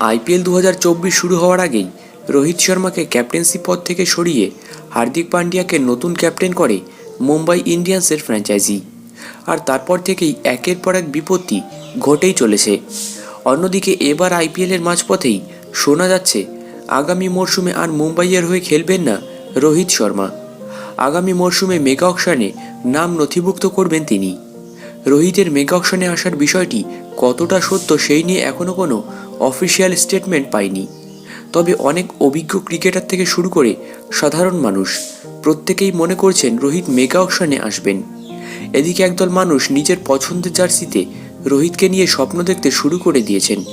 IPL দু হাজার চব্বিশ শুরু হওয়ার আগেই রোহিত শর্মাকে ক্যাপ্টেন্সি পদ থেকে সরিয়ে হার্দিক পান্ডিয়াকে নতুন ক্যাপ্টেন করে মুম্বাই ইন্ডিয়ান্সের ফ্র্যাঞ্চাইজি। আর তারপর থেকেই একের পর এক বিপত্তি ঘটেই চলেছে। অন্যদিকে এবার আইপিএলের মাঝপথেই শোনা যাচ্ছে, আগামী মরশুমে আর মুম্বাইয়ের হয়ে খেলবেন না রোহিত শর্মা। আগামী মরশুমে মেগা অকশনে নাম নথিভুক্ত করবেন তিনি। রোহিতের মেগা অকশনে আসার বিষয়টি কতটা সত্য সেই নিয়ে এখনও কোনো অফিসিয়াল স্টেটমেন্ট পাইনি তবে অনেক অভিজ্ঞ ক্রিকেটার থেকে শুরু করে সাধারণ মানুষ প্রত্যেকেই মনে করছেন রোহিত মেগা অকশনে আসবেন। এদিকে একদল মানুষ নিজের পছন্দের জার্সিতে রোহিতকে নিয়ে স্বপ্ন দেখতে শুরু করে দিয়েছেন।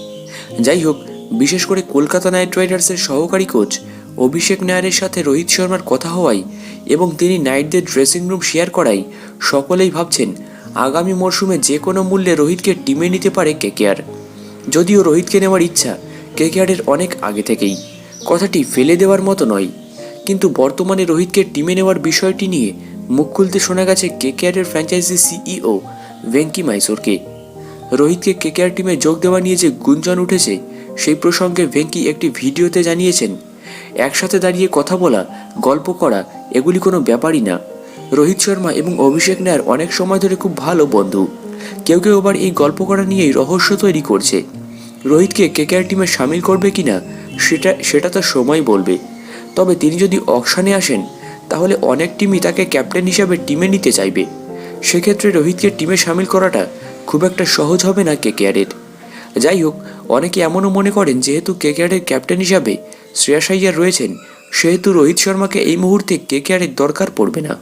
যাই হোক, বিশেষ করে কলকাতা নাইট রাইডার্সের সহকারী কোচ অভিষেক নায়ারের সাথে রোহিত শর্মার কথা হওয়ায় এবং তিনি নাইটদের ড্রেসিং রুম শেয়ার করায় সকলেই ভাবছেন, আগামী মরশুমে যে কোনো মূল্যে রোহিতকে টিমে নিতে পারে কেকেআর যদিও রোহিতকে নেওয়ার ইচ্ছা কেকেআরের অনেক আগে থেকেই। কথাটি ফেলে দেওয়ার মতো নয়, কিন্তু বর্তমানে রোহিতকে টিমে নেওয়ার বিষয়টি নিয়ে মুখ খুলতে শোনা গেছে কেকেআরের ফ্র্যাঞ্চাইজি সিইও ভেঙ্কি মাইসোরকে। রোহিতকে কেকেআর টিমে যোগ দেওয়া নিয়ে যে গুঞ্জন উঠেছে, সেই প্রসঙ্গে ভেঙ্কি একটি ভিডিওতে জানিয়েছেন, একসাথে দাঁড়িয়ে কথা বলা, গল্প করা, এগুলি কোনো ব্যাপারই না। রোহিত শর্মা এবং অভিষেক নায়ার অনেক সময় ধরে খুব ভালো বন্ধু। কেউ কেউ আবার এই গল্প করা নিয়েই রহস্য তৈরি করছে। রোহিতকে কেকেআর টিমে সামিল করবে কিনা, সেটা সেটা তো সময় বলবে। তবে তিনি যদি অকশানে আসেন, তাহলে অনেক টিমই তাকে ক্যাপ্টেন হিসাবে টিমে নিতে চাইবে। সেক্ষেত্রে রোহিতকে টিমে সামিল করাটা খুব একটা সহজ হবে না কেকেআরের যাই হোক, অনেকে এমনও মনে করেন, যেহেতু কেকেআরের ক্যাপ্টেন হিসাবে শ্রেয়াস আইয়ার রয়েছেন, সেহেতু রোহিত শর্মাকে এই মুহূর্তে কেকেআরের দরকার পড়বে না।